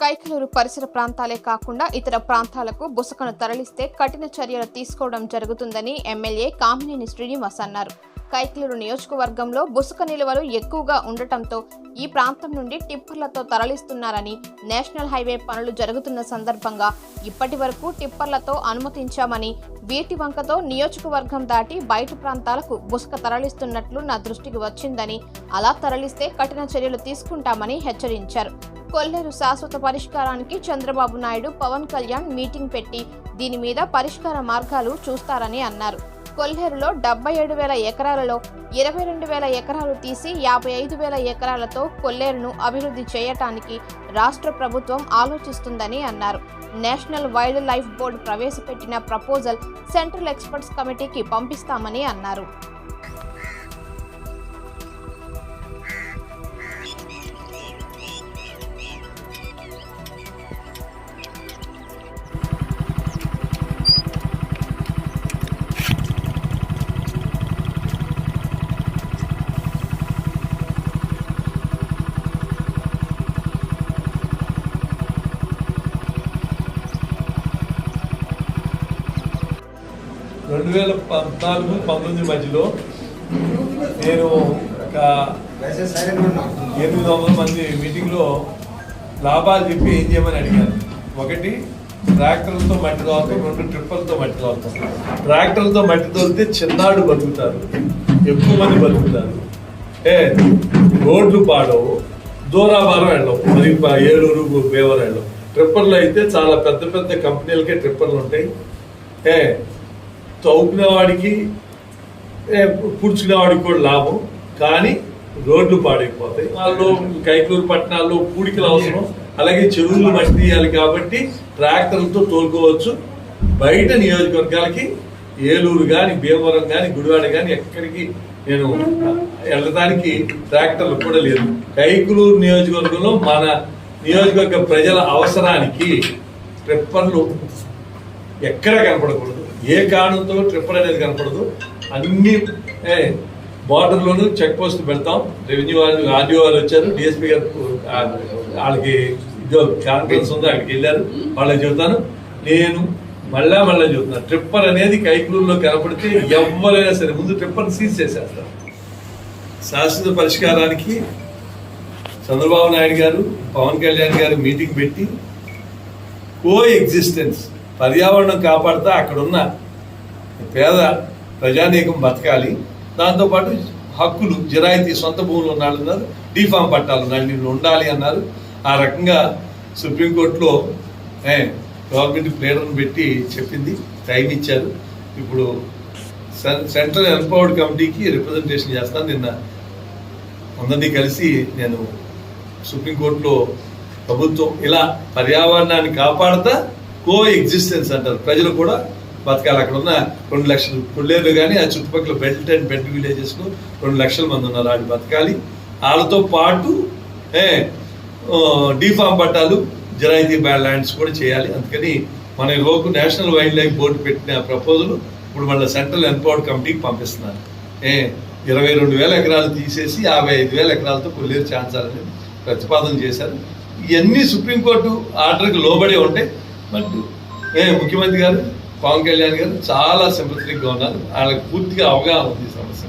కైకలూరు పరిసర ప్రాంతాలే కాకుండా ఇతర ప్రాంతాలకు బుసకను తరలిస్తే కఠిన చర్యలు తీసుకోవడం జరుగుతుందని ఎమ్మెల్యే కామినేని శ్రీనివాస్ అన్నారు. కైకలూరు నియోజకవర్గంలో బుసక నిల్వలు ఎక్కువగా ఉండటంతో ఈ ప్రాంతం నుండి టిప్పర్లతో తరలిస్తున్నారని నేషనల్ హైవే పనులు జరుగుతున్న సందర్భంగా ఇప్పటి వరకు టిప్పర్లతో అనుమతించామని వీటి వంకతో నియోజకవర్గం దాటి బయట ప్రాంతాలకు బుసక తరలిస్తున్నట్లు నా దృష్టికి వచ్చిందని అలా తరలిస్తే కఠిన చర్యలు తీసుకుంటామని హెచ్చరించారు. కొల్లేరు శాశ్వత పరిష్కారానికి చంద్రబాబు నాయుడు పవన్ కళ్యాణ్ మీటింగ్ పెట్టి దీని మీద పరిష్కార మార్గాలు చూస్తారని అన్నారు. కొల్లేరులో డెబ్బై ఏడు వేల ఎకరాలలో ఇరవై రెండు వేల ఎకరాలు తీసి యాభై ఐదు వేల ఎకరాలతో కొల్లేరును అభివృద్ధి చేయటానికి రాష్ట్ర ప్రభుత్వం ఆలోచిస్తుందని అన్నారు. నేషనల్ వైల్డ్ లైఫ్ బోర్డు ప్రవేశపెట్టిన ప్రపోజల్ సెంట్రల్ ఎక్స్పర్ట్స్ కమిటీకి పంపిస్తామని అన్నారు. రెండు వేల పద్నాలుగు పంతొమ్మిది మధ్యలో నేను ఒక ఎనిమిది వందల మంది మీటింగ్లో లాభాలు చెప్పి ఏం చేయమని అడిగాను. ఒకటి ట్రాక్టర్లతో మట్టి తోలుతాం రెండు ట్రిప్పర్లతో మట్టి తోలుతాం ట్రాక్టర్లతో మట్టి తోలితే చిన్నాడు బతుకుతారు ఎక్కువ మంది బతుకుతారు. ఏ రోడ్లు పాడవు. దూరాభారం వెళ్ళవు. మరి ఏలూరు బేవరం వెళ్ళవు. ట్రిప్పర్లు అయితే చాలా పెద్ద పెద్ద కంపెనీలకే ట్రిప్పర్లు ఉంటాయి. ఏ తవ్వుకునే వాడికి వాడికి కూడా లాభం. కానీ రోడ్లు పాడైపోతాయి. వాళ్ళు కైకూరు పట్టణాల్లో పూడికలు అవసరం. అలాగే చెరువులు మట్టి తీయాలి కాబట్టి ట్రాక్టర్లతో తోలుకోవచ్చు. బయట నియోజకవర్గాలకి ఏలూరు కానీ భీమవరం కానీ గుడివాడ కానీ ఎక్కడికి నేను వెళ్ళడానికి ట్రాక్టర్లు కూడా లేదు. కైకులూరు నియోజకవర్గంలో మన నియోజకవర్గ ప్రజల అవసరానికి ట్రిప్పర్లు ఎక్కడ కనపడకూడదు. ఏ కారణంతో ట్రిపుల్ అనేది కనపడదు. అన్ని బార్డర్లోనూ చెక్ పోస్ట్ పెడతాం. రెవెన్యూ వాళ్ళు ఆర్డీఓ వాళ్ళు వచ్చారు. డిఎస్పీ గారు వాళ్ళకి ఇదో కాన్ఫరెన్స్ ఉంది అక్కడికి వెళ్ళారు. వాళ్ళకి చెబుతాను. నేను మళ్ళా మళ్ళా చెబుతున్నాను ట్రిప్పర్ అనేది కైకూరులో కనపడితే ఎవరైనా సరే ముందు ట్రిప్పర్ సీజ్ చేసేస్తారు శాశ్వత పరిష్కారానికి చంద్రబాబు నాయుడు గారు పవన్ కళ్యాణ్ గారు మీటింగ్ పెట్టి కో ఎగ్జిస్టెన్స్ పర్యావరణం కాపాడుతా అక్కడున్న పేద ప్రజానీకం బతకాలి. దాంతోపాటు హక్కులు జిరాయితీ సొంత భూములు ఉన్నాళ్ళు అన్నారు ఉన్నారు డీఫామ్ పట్టాలు ఉన్నాయి ఉండాలి అన్నారు. ఆ రకంగా సుప్రీంకోర్టులో గవర్నమెంట్ ప్లేడర్ని పెట్టి చెప్పింది టైం ఇచ్చారు. ఇప్పుడు సెంట్రల్ ఎంపవర్డ్ కమిటీకి రిప్రజెంటేషన్ చేస్తాను. నిన్న అందరినీ కలిసి నేను సుప్రీంకోర్టులో ప్రభుత్వం ఇలా పర్యావరణాన్ని కాపాడుతా కో ఎగ్జిస్టెన్స్ అంటారు. ప్రజలు కూడా బతకాలి. అక్కడ ఉన్న రెండు లక్షలు కొల్లేరు కానీ ఆ చుట్టుపక్కల బెల్ట్ అండ్ బెల్ట్ విలేజెస్లో రెండు లక్షల మంది ఉన్నారు. వాళ్ళు బతకాలి. వాళ్ళతో పాటు ఏ డీఫామ్ పట్టాలు జరాయితీ బ్యాడ్ ల్యాండ్స్ కూడా చేయాలి. అందుకని మన ఈరోజు నేషనల్ వైల్డ్ లైఫ్ బోర్డు పెట్టిన ప్రపోజల్ ఇప్పుడు మళ్ళీ సెంట్రల్ ఎంపవర్డ్ కమిటీకి పంపిస్తున్నారు. ఏ ఇరవై రెండు వేల ఎకరాలు తీసేసి యాభై ఐదు వేల ఎకరాలతో కొల్లేరు ఛాన్సాలని ప్రతిపాదన చేశారు. ఇవన్నీ సుప్రీంకోర్టు ఆర్డర్కి లోబడే ఉంటాయి బట్ ఏ ముఖ్యమంత్రి గారు పవన్ కళ్యాణ్ గారు చాలా సింపథటిక్గా ఉన్నారు. వాళ్ళకి పూర్తిగా అవగాహన ఉంది ఈ సమస్య